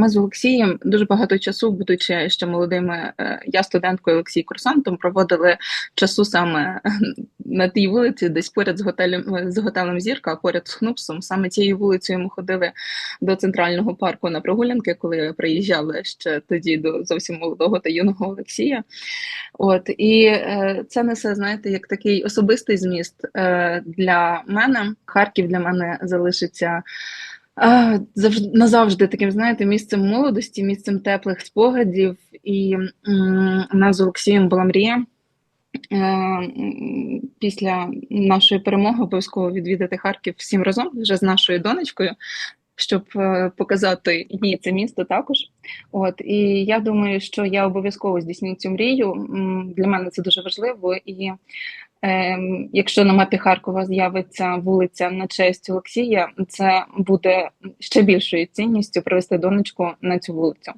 ми з Олексієм дуже багато часу, будучи ще молодими, е, я студенткою Олексій курсантом, проводили часу саме на тій вулиці, десь поряд з готелем з готелем Зірка, поряд з Хнупсом. Саме цією вулицею ми ходили до центрального парку на прогулянки, коли приїжджали ще тоді до зовсім молодого та юного Олексія. От і е, це несе, знаєте, як такий особистий зміст е, для мене. Харків для мене залишиться. Завжди назавжди таким, знаєте, місцем молодості, місцем теплих спогадів. І у нас з Олексієм була мрія е, після нашої перемоги обов'язково відвідати Харків всім разом вже з нашою донечкою, щоб е, показати їй це місто також. От і я думаю, що я обов'язково здійсню цю мрію. Для мене це дуже важливо. І якщо на мапі Харкова з'явиться вулиця на честь Олексія, це буде ще більшою цінністю привести донечку на цю вулицю.